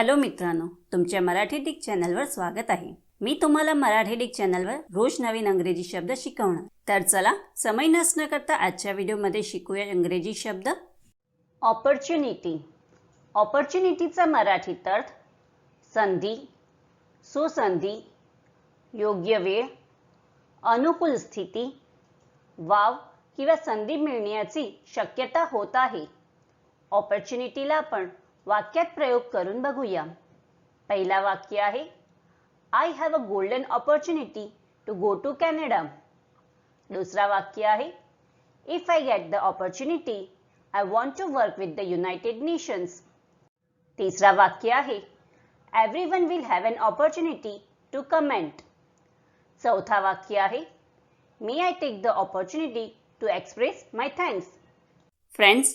Hello मित्रांनो तुमच्या Marathi Dick चॅनलवर स्वागत आहे. मी तुम्हाला मराठी डिक चॅनलवर रोज नवीन अंग्रेजी शब्द शिकवणार. तर चला समय नसणं करता आजच्या व्हिडिओमध्ये शिकूया इंग्रजी शब्द. ऑपॉर्च्युनिटी ऑपॉर्च्युनिटीचा मराठीत अर्थ संधी सुसंधी योग्य वेळ अनुकूल स्थिती वाव किंवा संधी मिळण्याची शक्यता होत आहे. ऑपॉर्च्युनिटीला आपण वाक्यात प्रयोग करून बघूया. पहिला वाक्य आहे I have a golden opportunity to go to Canada दुसरा वाक्य आहे if I get the opportunity I want to work with the United Nations तिसरा वाक्य आहे every one will have an opportunity to comment चौथा वाक्य आहे मी I take the opportunity to express my thanks friends